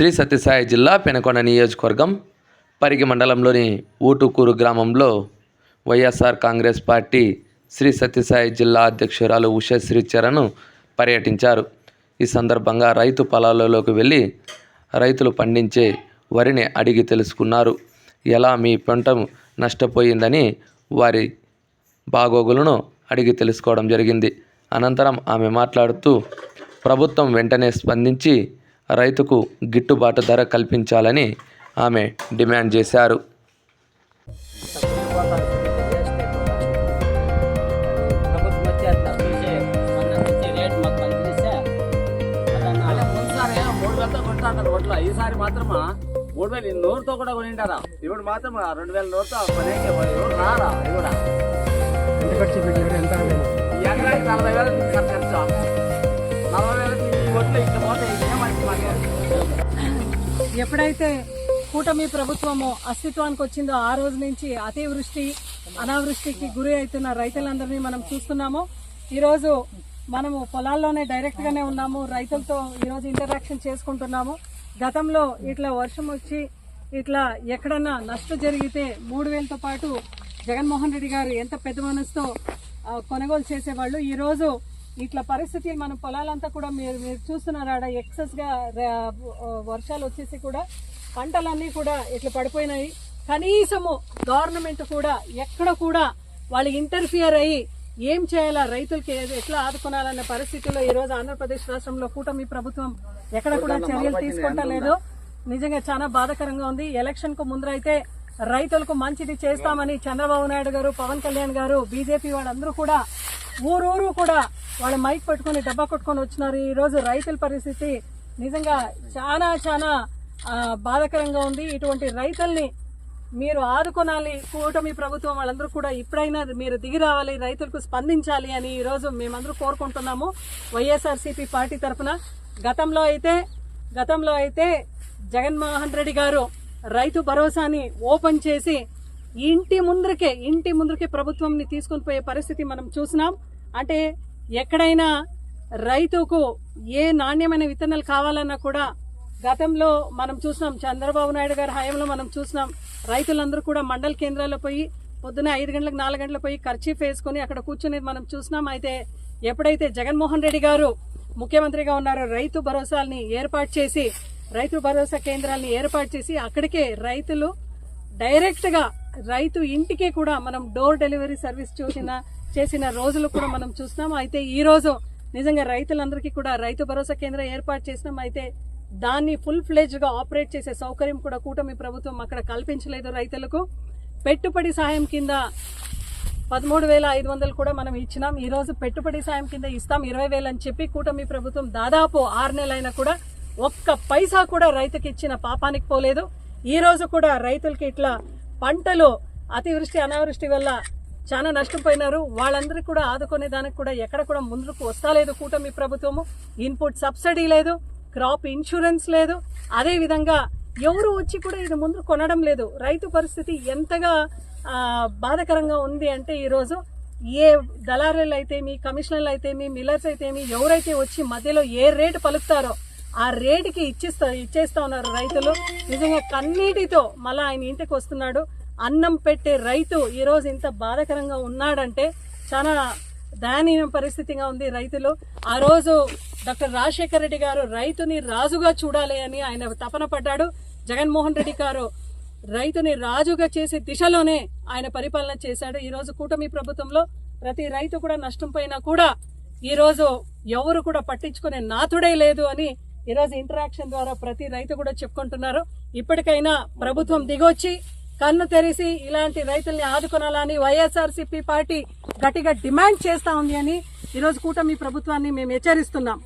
శ్రీ సత్యసాయి జిల్లా పెనకొండ నియోజకవర్గం పరిగి మండలంలోని ఊటుకూరు గ్రామంలో YSR Congress party Sri Sathya Sai జిల్లా అధ్యక్షురాలు ఉషశ్రీ చరణ్ పర్యటించారు. ఈ సందర్భంగా రైతు పొలాలలోకి వెళ్ళి రైతులు పండించే వరిని అడిగి తెలుసుకున్నారు. ఎలా మీ పంట నష్టపోయిందని వారి బాగోగులను అడిగి తెలుసుకోవడం జరిగింది. అనంతరం ఆమె మాట్లాడుతూ ప్రభుత్వం వెంటనే స్పందించి రైతుకు గిట్టుబాటు ధర కల్పించాలని ఆమె డిమాండ్ చేశారు. ఈసారి మాత్రమా మూడు వేలు నోరుతో కూడా కొనింటారా ఇప్పుడు మాత్రం రెండు వేల నోరుతో పనేకే ఎవరు రారా అది కూడా ఎకరానికి నలభై వేలు ఖర్చు ఎప్పుడైతే కూటమి ప్రభుత్వము అస్తిత్వానికి వచ్చిందో ఆ రోజు నుంచి అతివృష్టి అనావృష్టికి గురి అవుతున్న రైతులందరినీ మనం చూస్తున్నాము. ఈరోజు మనము పొలాల్లోనే డైరెక్ట్గానే ఉన్నాము. రైతులతో ఈరోజు ఇంటరాక్షన్ చేసుకుంటున్నాము. గతంలో ఇట్లా వర్షం వచ్చి ఇట్లా ఎక్కడన్నా నష్టం జరిగితే మూడు వేలతో పాటు జగన్మోహన్ రెడ్డి గారు ఎంత పెద్ద మనసుతో కొనుగోలు చేసేవాళ్ళు. ఈరోజు ఇట్లా పరిస్థితి మన పొలాలంతా కూడా మీరు మీరు చూస్తున్నారు ఆడ ఎక్సెస్గా ర- వర్షాలు వచ్చేసి కూడా పంటలన్నీ కూడా ఇట్లా పడిపోయినాయి. కనీసము గవర్నమెంట్ కూడా ఎక్కడ కూడా వాళ్ళు ఇంటర్ఫియర్ అయ్యి ఏం చేయాలా రైతులకి ఎట్లా ఆదుకోవాలన్న పరిస్థితుల్లో ఈ రోజు ఆంధ్రప్రదేశ్ రాష్ట్రంలో కూటమి ప్రభుత్వం ఎక్కడ కూడా చర్యలు తీసుకుంటా లేదు నిజంగా చాలా బాధాకరంగా ఉంది. ఎలక్షన్కు ముందర అయితే రైతులకు మంచిది చేస్తామని చంద్రబాబు నాయుడు గారు పవన్ కళ్యాణ్ గారు బీజేపీ వాళ్ళందరూ కూడా ఊరూరు కూడా వాళ్ళ మైక్ పట్టుకొని డబ్బా కొట్టుకొని వచ్చినారు. ఈ రోజు రైతుల పరిస్థితి నిజంగా చాలా చాలా బాధాకరంగా ఉంది. ఇటువంటి రైతుల్ని మీరు ఆదుకోనాలి. కూటమి ప్రభుత్వం వాళ్ళందరూ కూడా ఇప్పుడైనా మీరు దిగి రావాలి రైతులకు స్పందించాలి అని ఈరోజు మేమందరూ కోరుకుంటున్నాము. వైఎస్ఆర్సీపీ పార్టీ తరఫున గతంలో అయితే గతంలో అయితే జగన్మోహన్ రెడ్డి గారు రైతు భరోసాని ఓపెన్ చేసి ఇంటి ముందరికే ఇంటి ముందరికే ప్రభుత్వంని తీసుకొని పోయే పరిస్థితి మనం చూసినాం. అంటే ఎక్కడైనా రైతుకు ఏ నాణ్యమైన విత్తనాలు కావాలన్నా కూడా గతంలో మనం చూసినాం చంద్రబాబు నాయుడు గారి హయాంలో మనం చూసినాం రైతులందరూ కూడా మండల కేంద్రాల్లో పోయి పొద్దున ఐదు గంటలకు నాలుగు గంటలకు పోయి ఖర్చీఫ్ వేసుకొని అక్కడ కూర్చునేది మనం చూసినాం. అయితే ఎప్పుడైతే జగన్మోహన్ రెడ్డి గారు ముఖ్యమంత్రిగా ఉన్నారో రైతు భరోసాల్ని ఏర్పాటు చేసి రైతు భరోసా కేంద్రాలని ఏర్పాటు చేసి అక్కడికే రైతులు డైరెక్ట్గా రైతు ఇంటికే కూడా మనం డోర్ డెలివరీ సర్వీస్ చూసిన చేసిన రోజులు కూడా మనం చూస్తున్నాం. అయితే ఈ రోజు నిజంగా రైతులందరికీ కూడా రైతు భరోసా కేంద్రం ఏర్పాటు చేసినాం. అయితే దాన్ని ఫుల్ ఫ్లెజ్గా ఆపరేట్ చేసే సౌకర్యం కూడా కూటమి ప్రభుత్వం అక్కడ కల్పించలేదు రైతులకు. పెట్టుబడి సాయం కింద పదమూడు వేల ఐదు వందలు కూడా మనం ఇచ్చినాం. ఈరోజు పెట్టుబడి సాయం కింద ఇస్తాం. ఇరవై వేలు అని చెప్పి కూటమి ప్రభుత్వం దాదాపు ఆరు నెలలైనా కూడా ఒక్క పైసా కూడా రైతుకి ఇచ్చిన పాపానికి పోలేదు. ఈరోజు కూడా రైతులకి ఇట్లా పంటలు అతివృష్టి అనావృష్టి వల్ల చాలా నష్టపోయినారు. వాళ్ళందరికీ కూడా ఆదుకునే దానికి కూడా ఎక్కడ కూడా ముందుకు వస్తాలేదు కూటమి ప్రభుత్వము. ఇన్పుట్ సబ్సిడీ లేదు క్రాప్ ఇన్సూరెన్స్ లేదు. అదేవిధంగా ఎవరు వచ్చి కూడా ఇది ముందు కొనడం లేదు. రైతు పరిస్థితి ఎంతగా బాధకరంగా బాధాకరంగా ఉంది అంటే ఈరోజు ఏ దళారులు అయితే మీ కమిషనర్లు అయితే మీ మిల్లర్స్ అయితే మీ ఎవరైతే వచ్చి మధ్యలో ఏ రేటు పలుకుతారో ఆ రేటుకి ఇచ్చిస్తా ఇచ్చేస్తా ఉన్నారు రైతులు. నిజంగా కన్నీటితో మళ్ళీ ఆయన ఇంటికి వస్తున్నాడు. అన్నం పెట్టే రైతు ఈరోజు ఇంత బాధాకరంగా ఉన్నాడంటే చాలా దయనీయ పరిస్థితిగా ఉంది రైతులు. ఆ రోజు డాక్టర్ రాజశేఖర రెడ్డి గారు రైతుని రాజుగా చూడాలి అని ఆయన తపన పడ్డాడు. జగన్మోహన్ రెడ్డి గారు రైతుని రాజుగా చేసే దిశలోనే ఆయన పరిపాలన చేశాడు. ఈరోజు కూటమి ప్రభుత్వంలో ప్రతి రైతు కూడా నష్టం పోయినా కూడా ఈరోజు ఎవరు కూడా పట్టించుకునే నాథుడే లేదు అని ఈరోజు ఇంటరాక్షన్ ద్వారా ప్రతి రైతు కూడా చెప్పుకుంటున్నారు. ఇప్పటికైనా ప్రభుత్వం దిగొచ్చి కన్ను తెరిసి ఇలాంటి రైతుల్ని ఆదుకొనాలని వైఎస్ఆర్సీపీ పార్టీ గట్టిగా డిమాండ్ చేస్తా ఉంది అని ఈరోజు కూటమి ప్రభుత్వాన్ని మేము హెచ్చరిస్తున్నాం.